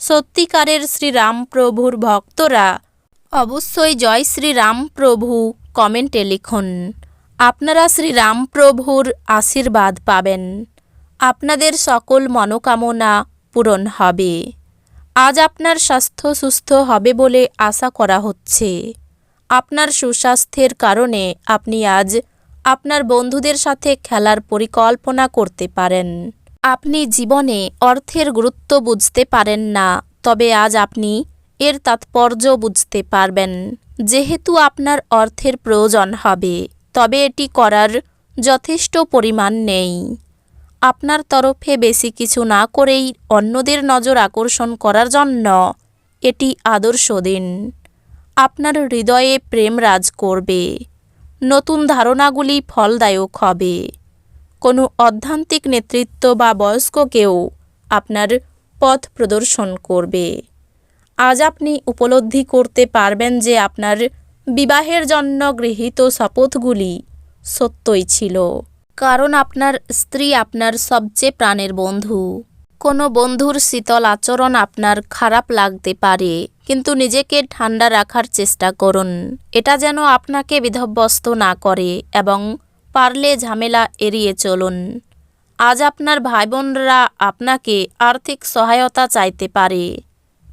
সত্যিকারের শ্রীরামপ্রভুর ভক্তরা। অবশ্যই জয় শ্রীরামপ্রভু, কমেন্টে লিখুন। আপনারা শ্রীরামপ্রভুর আশীর্বাদ পাবেন। আপনাদের সকল মনোকামনা পূরণ হবে। আজ আপনার স্বাস্থ্য সুস্থ হবে বলে আশা করা হচ্ছে। আপনার সুস্বাস্থ্যের কারণে আপনি আজ আপনার বন্ধুদের সাথে খেলার পরিকল্পনা করতে পারেন। আপনি জীবনে অর্থের গুরুত্ব বুঝতে পারেন না, তবে আজ আপনি এর তাৎপর্য বুঝতে পারবেন। যেহেতু আপনার অর্থের প্রয়োজন হবে, তবে এটি করার যথেষ্ট পরিমাণ নেই। আপনার তরফে বেশি কিছু না করেই অন্যদের নজর আকর্ষণ করার জন্য এটি আদর্শ দিন। আপনার হৃদয়ে প্রেম রাজ করবে, নতুন ধারণাগুলি ফলদায়ক হবে। কোনো অধ্যান্তিক নেতৃত্ব বা বয়স্ক কেউ আপনার পথ প্রদর্শন করবে। আজ আপনি উপলব্ধি করতে পারবেন যে আপনার বিবাহের জন্য গৃহীত শপথগুলি সত্যই ছিল। কারণ আপনার স্ত্রী আপনার সবচেয়ে প্রাণের বন্ধু। কোনো বন্ধুর শীতল আচরণ আপনার খারাপ লাগতে পারে, কিন্তু নিজেকে ঠান্ডা রাখার চেষ্টা করুন। এটা যেন আপনাকে বিধব্যস্ত না করে এবং পারলে ঝামেলা এড়িয়ে চলুন। আজ আপনার ভাই বোনরা আপনাকে আর্থিক সহায়তা চাইতে পারে,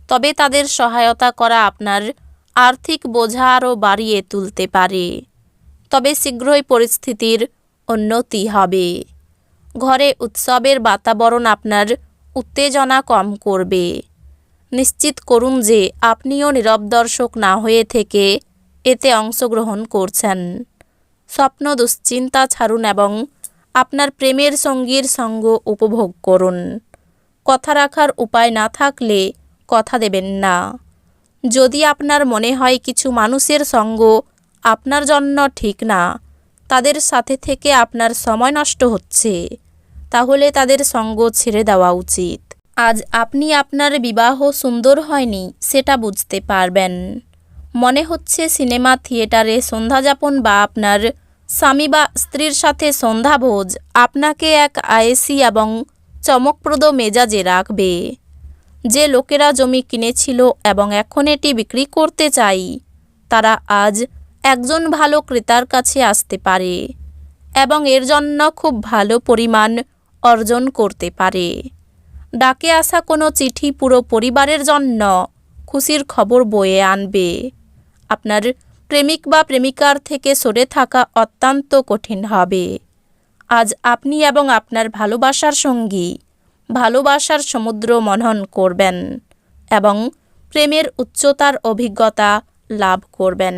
তবে তাদের সহায়তা করা আপনার আর্থিক বোঝা আরও বাড়িয়ে তুলতে পারে, তবে শীঘ্রই পরিস্থিতির উন্নতি হবে। ঘরে উৎসবের বাতাবরণ আপনার উত্তেজনা কম করবে। নিশ্চিত করুন যে আপনিও নীরব দর্শক না হয়ে থেকে এতে অংশগ্রহণ করছেন। স্বপ্ন দুশ্চিন্তা ছাড়ুন এবং আপনার প্রেমের সঙ্গীর সঙ্গ উপভোগ করুন। কথা রাখার উপায় না থাকলে কথা দেবেন না। যদি আপনার মনে হয় কিছু মানুষের সঙ্গ আপনার জন্য ঠিক না, তাদের সাথে থেকে আপনার সময় নষ্ট হচ্ছে, তাহলে তাদের সঙ্গ ছেড়ে দেওয়া উচিত। আজ আপনি আপনার বিবাহ সুন্দর হয়নি, সেটা বুঝতে পারবেন। মনে হচ্ছে সিনেমা, থিয়েটারে সন্ধ্যাযাপন বা আপনার স্বামী বা স্ত্রীর সাথে সন্ধ্যাভোজ আপনাকে এক আয়েসি এবং চমকপ্রদ মেজাজে রাখবে। যে লোকেরা জমি কিনেছিল এবং এখন এটি বিক্রি করতে চাই, তারা আজ একজন ভালো ক্রেতার কাছে আসতে পারে এবং এর জন্য খুব ভালো পরিমাণ অর্জন করতে পারে। ডাকে আসা কোনো চিঠি পুরো পরিবারের জন্য খুশির খবর বয়ে আনবে। আপনার প্রেমিক বা প্রেমিকার থেকে সরে থাকা অত্যন্ত কঠিন হবে। আজ আপনি এবং আপনার ভালোবাসার সঙ্গী ভালোবাসার সমুদ্র মনন করবেন এবং প্রেমের উচ্চতার অভিজ্ঞতা লাভ করবেন।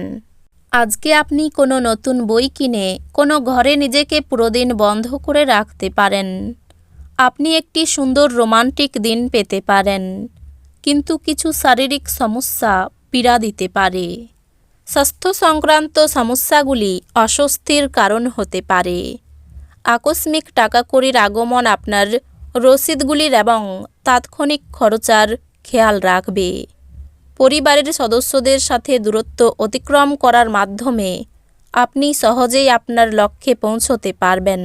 আজকে আপনি কোনো নতুন বই কিনে কোনো ঘরে নিজেকে পুরোদিন বন্ধ করে রাখতে পারেন। আপনি একটি সুন্দর রোমান্টিক দিন পেতে পারেন, কিন্তু কিছু শারীরিক সমস্যা পীড়া দিতে পারে। স্বাস্থ্য সংক্রান্ত সমস্যাগুলি অস্বস্তির কারণ হতে পারে। আকস্মিক টাকাকড়ির আগমন আপনার রসিদগুলির এবং তাৎক্ষণিক খরচার খেয়াল রাখবে। পরিবারের সদস্যদের সাথে দূরত্ব অতিক্রম করার মাধ্যমে আপনি সহজেই আপনার লক্ষ্যে পৌঁছতে পারবেন।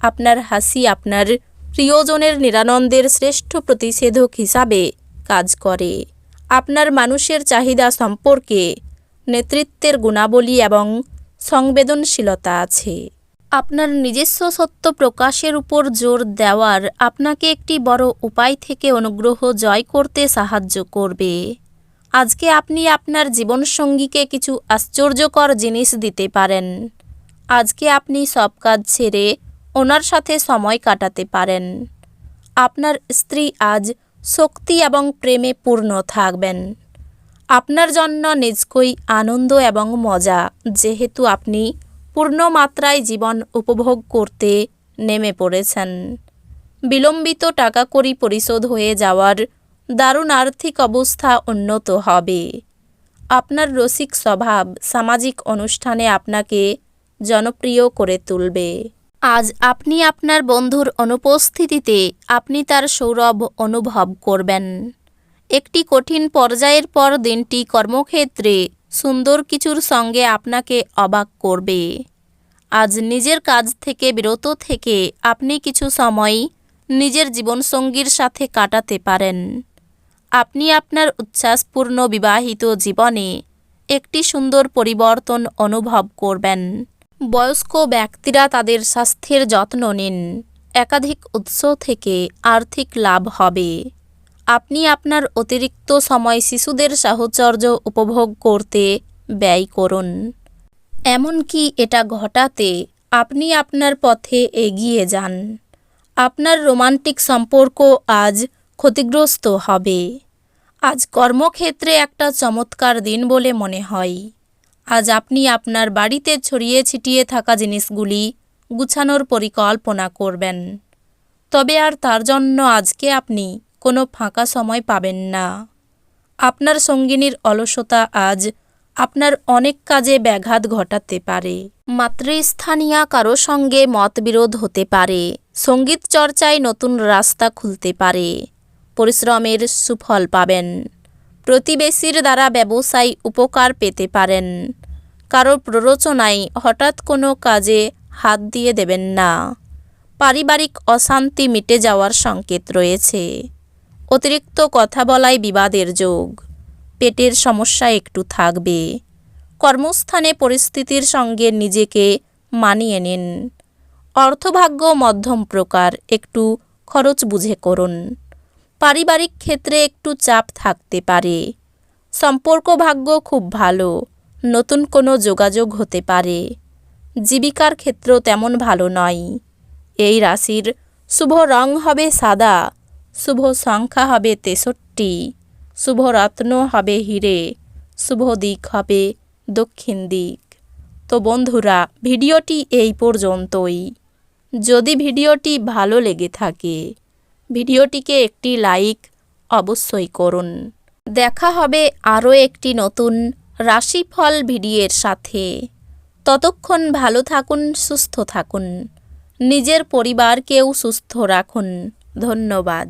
আপনার হাসি আপনার প্রিয়জনের নিরানন্দের শ্রেষ্ঠ প্রতিষেধক হিসাবে কাজ করে। আপনার মানুষের চাহিদা সম্পর্কে নেতৃত্বের গুণাবলী এবং সংবেদনশীলতা আছে। আপনার নিজস্ব সত্য প্রকাশের উপর জোর দেওয়ার আপনাকে একটি বড় উপায় থেকে অনুগ্রহ জয় করতে সাহায্য করবে। আজকে আপনি আপনার জীবনসঙ্গীকে কিছু আশ্চর্যকর জিনিস দিতে পারেন। আজকে আপনি সব কাজ ছেড়ে ওনার সাথে সময় কাটাতে পারেন। আপনার স্ত্রী আজ শক্তি এবং প্রেমে পূর্ণ থাকবেন। আপনার জন্য নিজকই আনন্দ এবং মজা। যেহেতু আপনি পূর্ণ মাত্রায় জীবন উপভোগ করতে নেমে পড়েছেন। বিলম্বিত টাকা কড়ি পরিশোধ হয়ে যাওয়ার দারুণ আর্থিক অবস্থা উন্নত হবে। আপনার রসিক স্বভাব সামাজিক অনুষ্ঠানে আপনাকে জনপ্রিয় করে তুলবে। আজ আপনি আপনার বন্ধুর অনুপস্থিতিতে আপনি তার সৌরভ অনুভব করবেন। একটি কঠিন পর্যায়ের পর দিনটি কর্মক্ষেত্রে সুন্দর কিছুর সঙ্গে আপনাকে অবাক করবে। আজ নিজের কাজ থেকে বিরত থেকে আপনি কিছু সময় নিজের জীবনসঙ্গীর সাথে কাটাতে পারেন। আপনি আপনার উচ্ছ্বাসপূর্ণ বিবাহিত জীবনে একটি সুন্দর পরিবর্তন অনুভব করবেন। বয়স্ক ব্যক্তিরা তাদের স্বাস্থ্যের যত্ন নিন। একাধিক উৎস থেকে আর্থিক লাভ হবে। আপনি আপনার অতিরিক্ত সময় শিশুদের সাহচর্য উপভোগ করতে ব্যয় করুন। এমনকি এটা ঘটাতে আপনি আপনার পথে এগিয়ে যান। আপনার রোমান্টিক সম্পর্ক আজ ক্ষতিগ্রস্ত হবে। আজ কর্মক্ষেত্রে একটা চমৎকার দিন বলে মনে হয়। আজ আপনি আপনার বাড়িতে ছড়িয়ে ছিটিয়ে থাকা জিনিসগুলি গুছানোর পরিকল্পনা করবেন। তবে আর তার জন্য আজকে আপনি কোনো ফাঁকা সময় পাবেন না। আপনার সঙ্গিনীর অলসতা আজ আপনার অনেক কাজে ব্যাঘাত ঘটাতে পারে। মাতৃস্থানীয় কারও সঙ্গে মতবিরোধ হতে পারে। সংগীত চর্চায় নতুন রাস্তা খুলতে পারে। পরিশ্রমের সুফল পাবেন। প্রতিবেশীর দ্বারা ব্যবসায় উপকার পেতে পারেন। কারও প্ররোচনায় হঠাৎ কোনো কাজে হাত দিয়ে দেবেন না। পারিবারিক অশান্তি মিটে যাওয়ার সংকেত রয়েছে। অতিরিক্ত কথা বলায় বিবাদের যোগ। পেটের সমস্যা একটু থাকবে। কর্মস্থানে পরিস্থিতির সঙ্গে নিজেকে মানিয়ে নিন। অর্থভাগ্য মধ্যম প্রকার, একটু খরচ বুঝে করুন। পারিবারিক ক্ষেত্রে একটু চাপ থাকতে পারে। সম্পর্ক ভাগ্য খুব ভালো, নতুন কোনো যোগাযোগ হতে পারে। জীবিকার ক্ষেত্র তেমন ভালো নয়। এই রাশির শুভ রং হবে সাদা। শুভ সংখ্যা হবে তেষট্টি, শুভ রত্ন হবে হিরে, শুভ দিক হবে দক্ষিণ দিক। তো বন্ধুরা, ভিডিওটি এই পর্যন্তই। যদি ভিডিওটি ভালো লেগে থাকে, ভিডিওটিকে একটি লাইক অবশ্যই করুন। দেখা হবে আরও একটি নতুন রাশিফল ভিডিওর সাথে। ততক্ষণ ভালো থাকুন, সুস্থ থাকুন। নিজের পরিবারকেও সুস্থ রাখুন। ধন্যবাদ।